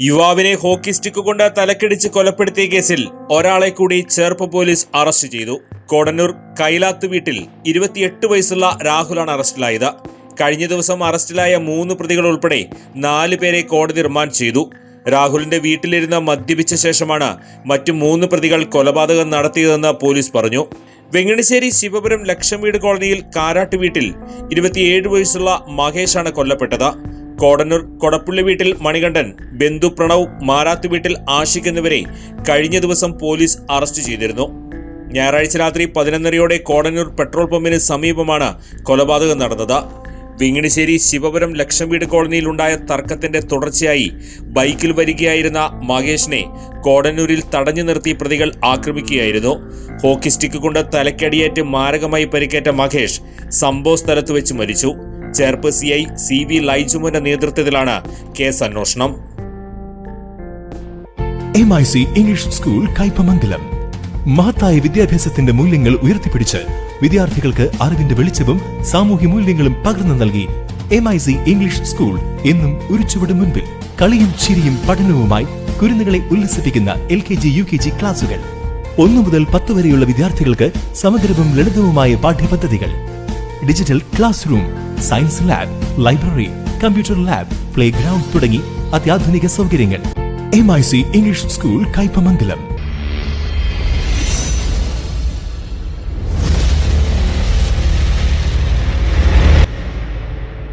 യുവാവിനെ hockey stick കൊണ്ട് തലക്കടിച്ച് കൊലപ്പെടുത്തിയ കേസിൽ ഒരാളെ കൂടി ചേർപ്പ് പോലീസ് അറസ്റ്റ് ചെയ്തു. കോടന്നൂർ കൈലാത്ത് വീട്ടിൽ ഇരുപത്തിയെട്ട് വയസ്സുള്ള രാഹുലാണ് അറസ്റ്റിലായത്. കഴിഞ്ഞ ദിവസം അറസ്റ്റിലായ മൂന്ന് പ്രതികൾ ഉൾപ്പെടെ നാല് പേരെ കോടതി റിമാൻഡ് ചെയ്തു. രാഹുലിന്റെ വീട്ടിലിരുന്ന് മദ്യപിച്ച ശേഷമാണ് മറ്റു മൂന്ന് പ്രതികൾ കൊലപാതകം നടത്തിയതെന്ന് പോലീസ് പറഞ്ഞു. വെങ്ങണിശ്ശേരി ശിവപുരം ലക്ഷം വീട് കോളനിയിൽ കാരാട്ട് വീട്ടിൽ ഇരുപത്തിയേഴ് വയസ്സുള്ള മഹേഷാണ് കൊല്ലപ്പെട്ടത്. കോടന്നൂർ കൊടപ്പുള്ളി വീട്ടിൽ മണികണ്ഠൻ ബന്ധു പ്രണവ് മാരാത്ത് വീട്ടിൽ ആഷിഖ് എന്നിവരെ കഴിഞ്ഞ ദിവസം പോലീസ് അറസ്റ്റ് ചെയ്തിരുന്നു. ഞായറാഴ്ച രാത്രി പതിനൊന്നരയോടെ കോടന്നൂർ പെട്രോൾ പമ്പിന് സമീപമാണ് കൊലപാതകം നടന്നത്. വിങ്ങിണിശ്ശേരി ശിവപുരം ലക്ഷം വീട് കോളനിയിലുണ്ടായ തർക്കത്തിന്റെ തുടർച്ചയായി ബൈക്കിൽ വരികയായിരുന്ന മഹേഷിനെ കോടന്നൂരിൽ തടഞ്ഞു നിർത്തി പ്രതികൾ ആക്രമിക്കുകയായിരുന്നു. ഹോക്കി സ്റ്റിക്ക് കൊണ്ട് തലക്കടിയേറ്റ് മാരകമായി പരിക്കേറ്റ മഹേഷ് സംഭവ സ്ഥലത്ത് വെച്ച് മരിച്ചു. Cherpu C I C V ലൈജുമന്റെ നേതൃത്വത്തിലാണ് കേസ് അന്വേഷണം M I C English school Kaipamangalam മഹത്തായ വിദ്യാഭ്യാസത്തിന്റെ മൂല്യങ്ങൾ ഉയർത്തിപ്പിടിച്ച് വിദ്യാർത്ഥികൾക്ക് അറിവിന്റെ വെളിച്ചവും സാമൂഹ്യ മൂല്യങ്ങളും പകർന്നു നൽകി M I C English school എന്നും ഉരുച്ചുവിടും ചുവട് മുൻപിൽ കളിയും ചിരിയും പഠനവുമായി കുരുന്നുകളെ ഉല്ലസിപ്പിക്കുന്ന L K G U K G ക്ലാസുകൾ. ഒന്നു മുതൽ പത്ത് വരെയുള്ള വിദ്യാർത്ഥികൾക്ക് സമഗ്രവും ലളിതവുമായ പാഠ്യപദ്ധതികൾ. Digital classroom science lab library computer lab playground തുടങ്ങി അത്യാധുനിക സൗകര്യങ്ങൾ. M I C English school Kaipamangalam